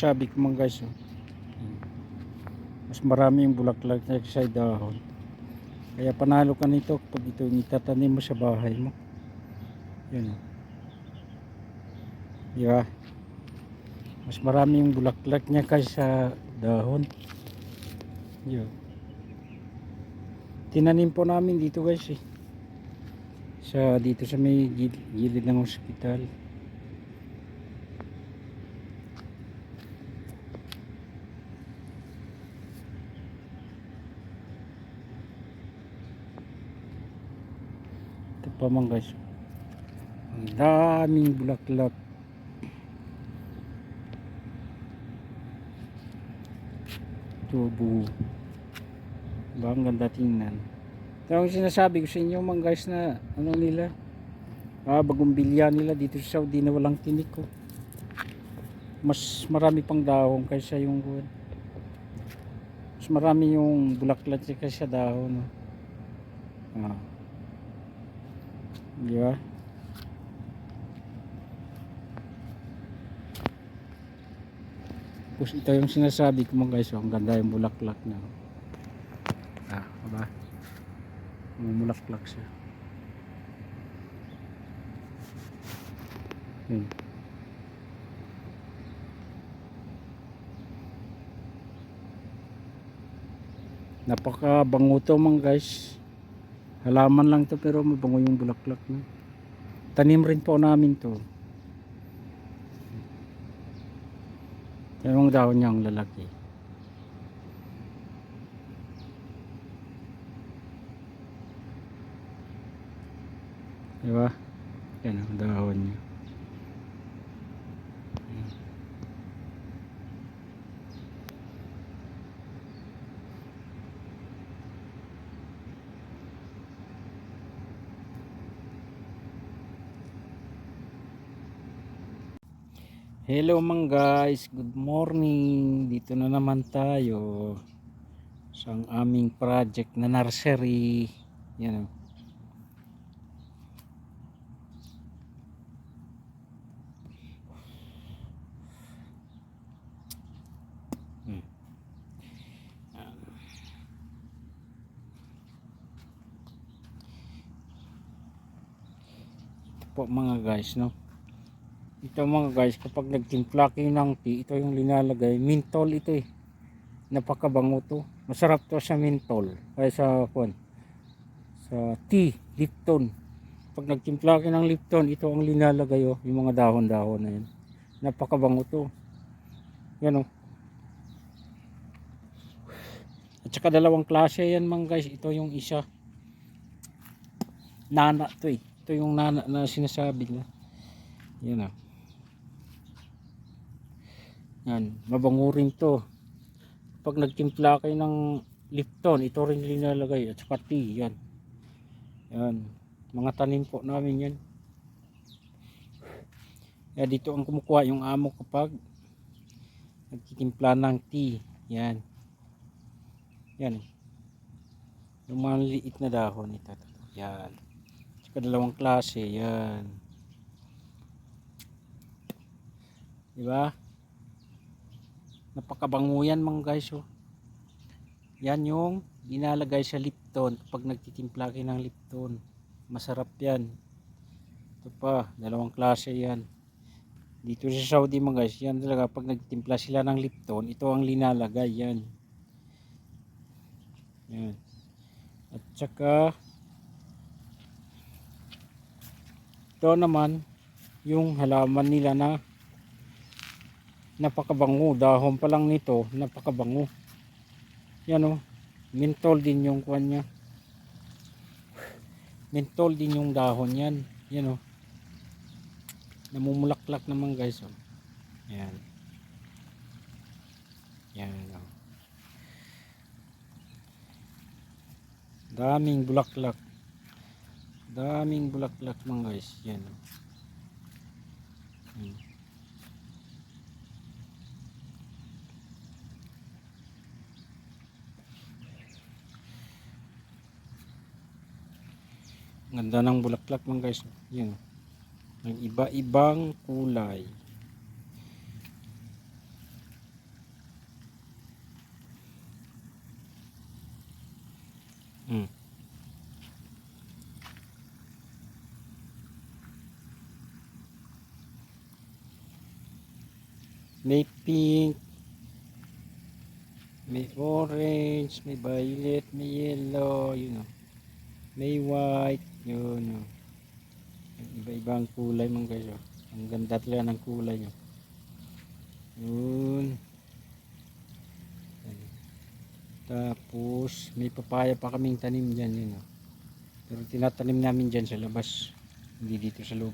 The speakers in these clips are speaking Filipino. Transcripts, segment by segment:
ko mga guys. Oh. Mas marami yung bulaklak niya sa dahon. Kaya panalo ka nito pag ito itatanim mo sa bahay mo. Yan. oh. Di ba? Mas marami yung bulaklak niya kaysa dahon. Yun. Tinanim po namin dito guys eh. Sa dito sa may gil- gilid ng ospital. Ito pa mga guys. Ang daming bulaklak. Tubo. Ba ang ganda tingnan. Ito ang sinasabi ko sa inyo mga guys na ano nila. Ah, bagong bilya nila dito sa Saudi na walang tinik ko. Mas marami pang dahon kaysa yung. Mas marami yung bulaklak kaysa dahon. No? Ah. Di ba? Tapos ito yung sinasabi ko mga guys, oh, ang ganda yung bulaklak na. Ah, aba. Mumulaklak siya. Hmm. Napaka bango to mga guys. Halaman lang to pero mabango yung bulaklak na. Tanim rin po namin to. Yung dahon niya ang lalaki. Diba? Yan ang dahon niya. Hello mga guys, good morning. Dito na naman tayo sa aming project na nursery. Yan o. Hmm. Ito po mga guys, no? Ito mga guys kapag nagtimpla ng tea ito yung linalagay. Mentol ito eh. Napakabango to. Masarap to sa mentol ay sa kwan sa tea lipton. Pag nagtimpla ng lipton ito ang linalagay oh yung mga dahon dahon na yan napakabango to. Yan oh. At saka dalawang klase yan mga guys. Ito yung isa. Nana to eh. Ito yung nana na sinasabi na yan oh yan, mabango rin to. Pag nagtimpla kayo ng Lipton, ito rin linalagay at saka yan. Yan, mga tanim po namin yan. Kaya dito ang kumukuha yung amo kapag nagtitimpla ng tea. Yan. Yan. Yung mga liit na dahon ito. Yan. Saka dalawang klase. Yan. Diba? napakabango yan mga guys oh. yan yung inalagay sa Lipton. Pag nagtitimpla kayo ng Lipton masarap yan. Ito pa dalawang klase yan. Dito sa Saudi mga guys yan talaga pag nagtimpla sila ng Lipton ito ang linalagay yan. Yan. At saka ito naman yung halaman nila na napakabango. Dahon pa lang nito napakabango. Yan o mentol din yung kuan niya. Mentol din yung dahon yan. Yan o namumulaklak naman guys o yan. Yan o daming bulaklak. Daming bulaklak mga guys. Yan o hmm. ganda ng bulaklak lang guys yun ng iba-ibang kulay Hmm. May pink, may orange, may violet, may yellow, you oh. know. May white, yun. Iba-ibang kulay mga guys o. Ang ganda talaga ng kulay nyo. Yun. Tapos, may papaya pa kaming tanim dyan, yun o. Pero tinatanim namin dyan sa labas. Hindi dito sa loob.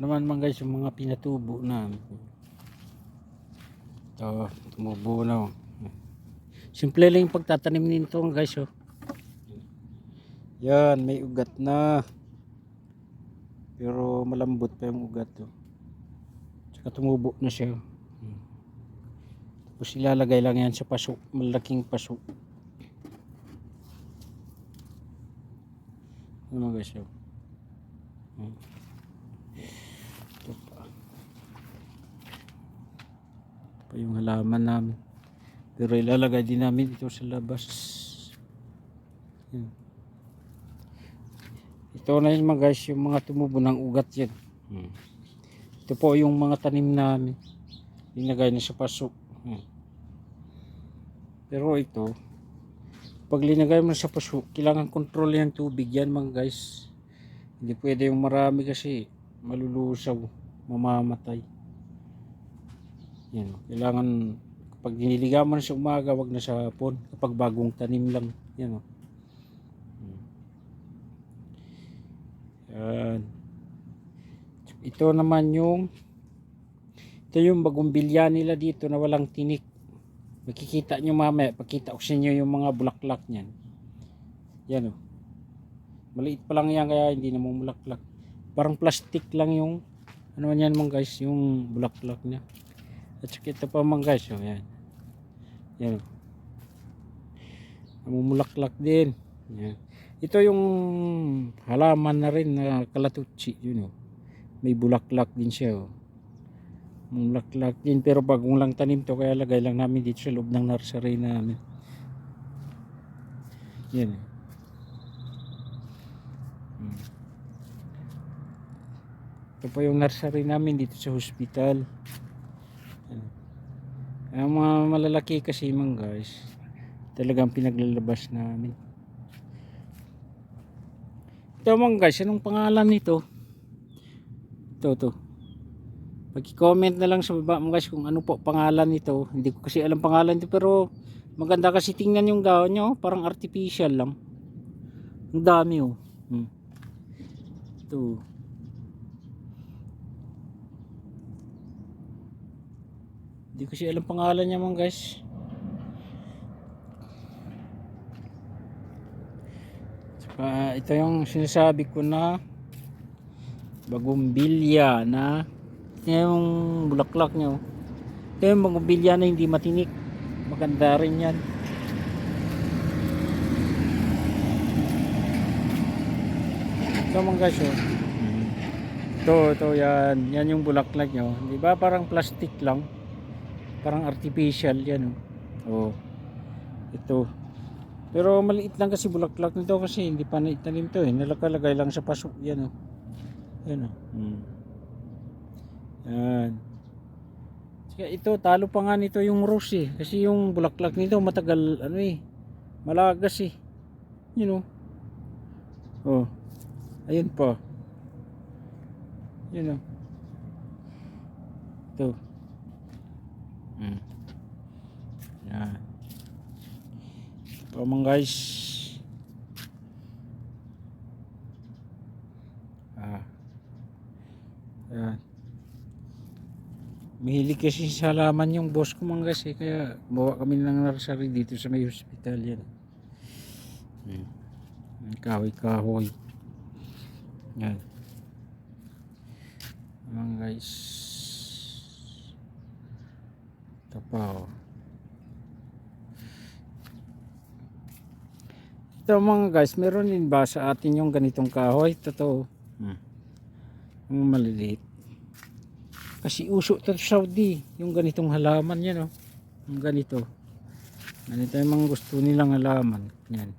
naman man guys yung mga pinatubo na ito tumubo na oh. simple lang yung pagtatanim nito guys oh. yan may ugat na pero malambot pa yung ugat oh. tsaka tumubo na siya oh. tapos ilalagay lang yan sa paso malaking paso ano guys oh. Hmm. Ito pa. Ito pa yung halaman namin. Pero ilalagay din namin ito sa labas. Yan. Ito na yun mga guys, yung mga tumubo ng ugat yan. Hmm. Ito po yung mga tanim namin. Linagay na sa paso. Hmm. Pero ito, pag linagay mo sa paso, kailangan control yung tubig yan mga guys. Hindi pwede yung marami kasi malulusaw, mamamatay. Yan, kailangan kapag diniligaman sa umaga, wag na sa hapon. Kapag bagong tanim lang, yan o. Yan. Ito naman yung ito yung bagong bilya nila dito na walang tinik. Makikita nyo mamaya, pakita ko sa inyo yung mga bulaklak niyan. Yan o. Maliit pa lang yan kaya hindi na mumulaklak parang plastic lang yung ano yan mga guys yung bulaklak niya at saka ito pa mga guys oh, yan yan namumulaklak din yan. ito yung halaman na rin na kalatutsi yun oh. may bulaklak din siya oh. Mulaklak din pero bagong lang tanim to kaya lagay lang namin dito sa loob ng nursery namin yan eh. Hmm. Ito po yung nursery namin dito sa hospital. Ang mga malalaki kasi mga guys, talagang pinaglalabas namin. Ito mga guys, anong pangalan nito? Ito, ito. Pag-comment na lang sa baba mga guys kung ano po pangalan nito. Hindi ko kasi alam pangalan nito pero maganda kasi tingnan yung daon nyo. Parang artificial lang. Ang dami oh. Hmm. Ito. Hindi ko siya alam pangalan niya mga guys. Saka ito yung sinasabi ko na bagumbilya na ito yung bulaklak niya. oh. Ito yung bagumbilya na hindi matinik. Maganda rin yan. Ito mga guys oh. Ito, ito yan. Yan yung bulaklak nyo. Di ba parang plastic lang parang artificial yan oh. oh ito. Pero maliit lang kasi bulaklak nito kasi hindi pa naitanim to eh. Nalakalagay lang sa pasok yan oh. Yan oh. Hmm. yan. Saka ito talo pa nga nito yung rose eh. Kasi yung bulaklak nito matagal ano eh malagas eh. Yun oh. Oh ayun pa. Yun oh. Ito Mm. Yan. Ito mga guys. Ah. Yan. Mahilig kasi sa halaman yung boss ko mga guys eh. Kaya bawa kami ng nursery dito sa may hospital yan. Hmm. Kahoy-kahoy. Yan. Mga guys. Ito pa oh. Ito mga guys, meron din ba sa atin yung ganitong kahoy? Totoo. Hmm. Yung maliliit. Kasi uso ito sa Saudi. Yung ganitong halaman yan oh. Yung ganito. Ganito yung mga gusto nilang halaman. Yan.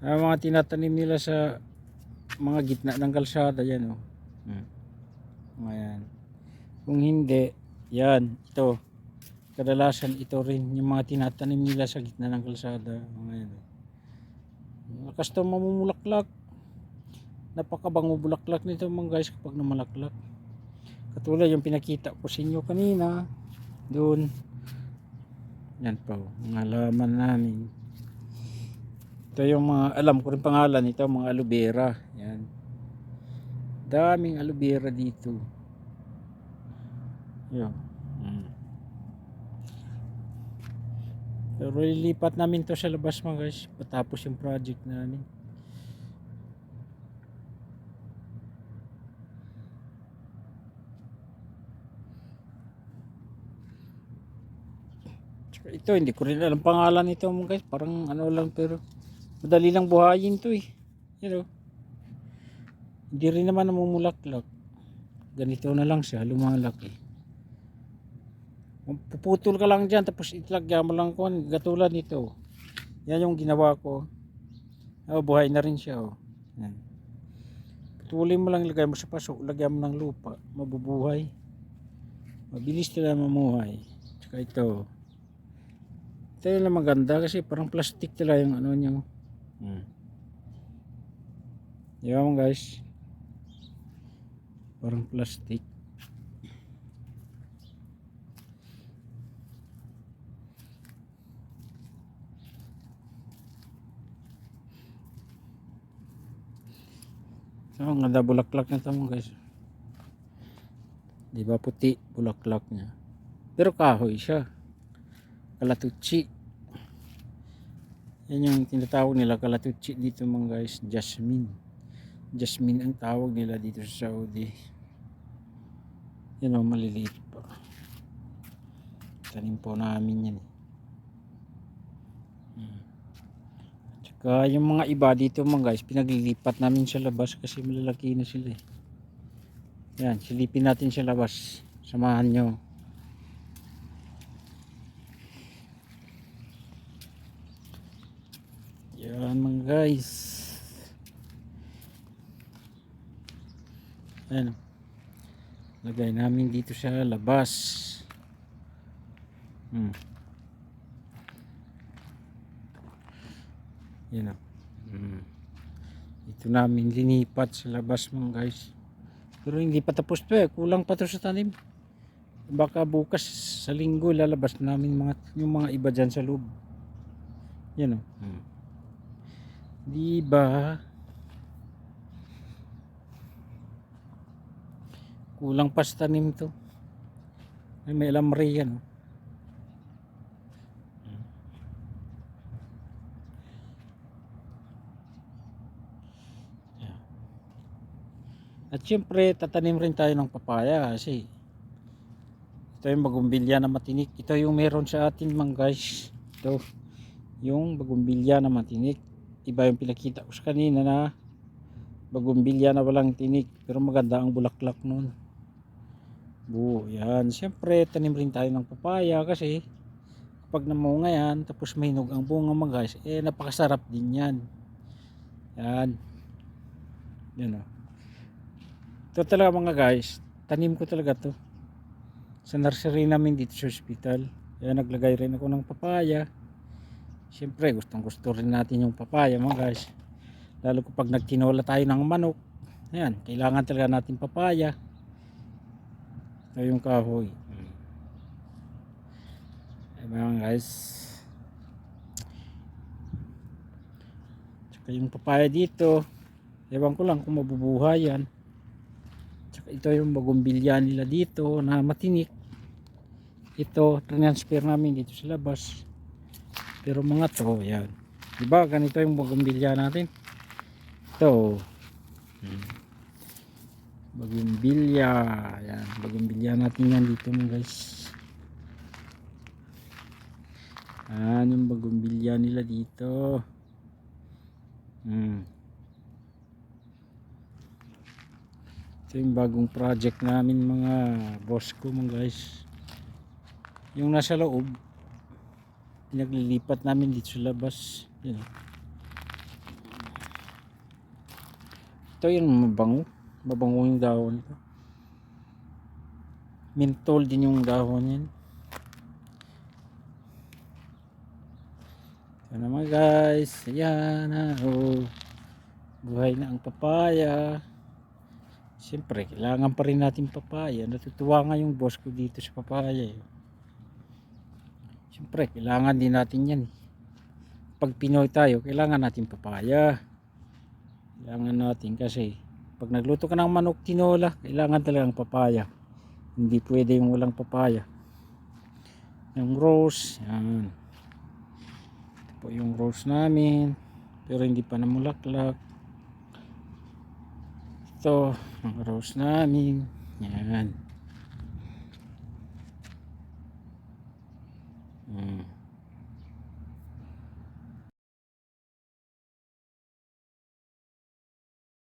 Ang mga tinatanim nila sa mga gitna ng kalsada yan oh. Hmm. Ayan. Kung hindi, yan, ito. Kadalasan ito rin yung mga tinatanim nila sa gitna ng kalsada. Mga yan. Lakas to mamumulaklak. Napakabango bulaklak nito mga guys kapag namalaklak. Katulad yung pinakita ko sa inyo kanina. Doon. Yan po, mga laman namin. Ito yung mga, alam ko rin pangalan ito, mga aloe vera. Yan. Daming aloe vera dito. Yan. Pero lilipat namin to sa labas mga guys. Patapos yung project namin. Tsaka ito, hindi ko rin alam pangalan nito mga guys. Parang ano lang pero madali lang buhayin to eh. You know. Hindi rin naman namumulaklak. Ganito na lang siya, lumalaki. Puputol ka lang dyan tapos itlagyan mo lang kung gatulad nito. Yan yung ginawa ko. Oh, buhay na rin siya oh. Yan. Putulin mo lang ilagay mo sa paso, lagyan mo ng lupa, mabubuhay. Mabilis nila mamuhay. Tsaka ito. Ito yung maganda kasi parang plastic nila yung ano niya. Hmm. Yan guys. Parang plastic. So, ang ganda bulaklak na ito guys. Di ba puti bulaklak niya. Pero kahoy siya. Kalatuchi. Yan yung tinatawag nila kalatuchi dito mga guys. Jasmine. Jasmine ang tawag nila dito sa Saudi. Yan o, maliliit pa. Tanim po namin yan. eh. Tsaka yung mga iba dito mga guys, pinaglilipat namin sa labas kasi malalaki na sila eh. Yan, silipin natin sa labas. Samahan nyo. Yan mga guys. Ayan. Lagay namin dito sa labas. Hmm. Yan o. Hmm. Ito namin linipat sa labas mga guys. Pero hindi pa tapos to eh. Kulang pa to sa tanim. Baka bukas sa linggo lalabas namin mga, yung mga iba dyan sa loob. Yan o. Hmm. Di ba? Kulang pa sa tanim to. Ay, may alamre yan. oh. Yan. At syempre, tatanim rin tayo ng papaya kasi ito yung bagumbilya na matinik. Ito yung meron sa atin mga guys. Ito, yung bagumbilya na matinik. Iba yung pinakita ko sa kanina na bagumbilya na walang tinik. Pero maganda ang bulaklak nun. Bu, yan. Siyempre, tanim rin tayo ng papaya kasi kapag namunga yan, tapos may hinog ang bunga mga guys, eh napakasarap din yan. Yan. Yan o. Ito talaga mga guys, tanim ko talaga to. Sa nursery namin dito sa hospital. Kaya naglagay rin ako ng papaya. Siyempre, gustong gusto rin natin yung papaya mga guys. Lalo kapag nagtinola tayo ng manok. Ayan, kailangan talaga natin papaya. Ito yung kahoy. Ayan guys. Tsaka yung papaya dito. Ewan ko lang kung mabubuhay yan. Ito yung bagumbilya nila dito na matinik. Ito, transfer namin dito sa labas. Pero mga to, yan. Diba, ganito yung bagumbilya natin. Ito. Hmm. Bagumbilya. Yan, bagumbilya natin yan dito mga guys. Yan yung bagumbilya nila dito. Hmm. Ito yung bagong project namin mga boss ko mga guys. Yung nasa loob, pinaglilipat namin dito sa labas. Yan. Ito yung mabango. Mabango yung dahon ito. Mentol din yung dahon yan. Ito naman guys. Ayan na. Oh. Buhay na ang papaya. Siyempre, kailangan pa rin natin papaya. Natutuwa nga yung boss ko dito sa papaya. Eh. Siyempre, kailangan din natin yan. Eh. Pag Pinoy tayo, kailangan natin papaya. Kailangan natin kasi pag nagluto ka ng manok tinola, kailangan talagang papaya. Hindi pwede yung walang papaya. Yung rose, yan. Ito po yung rose namin. Pero hindi pa namulaklak. Ito, ang rose namin. Yan. Hmm.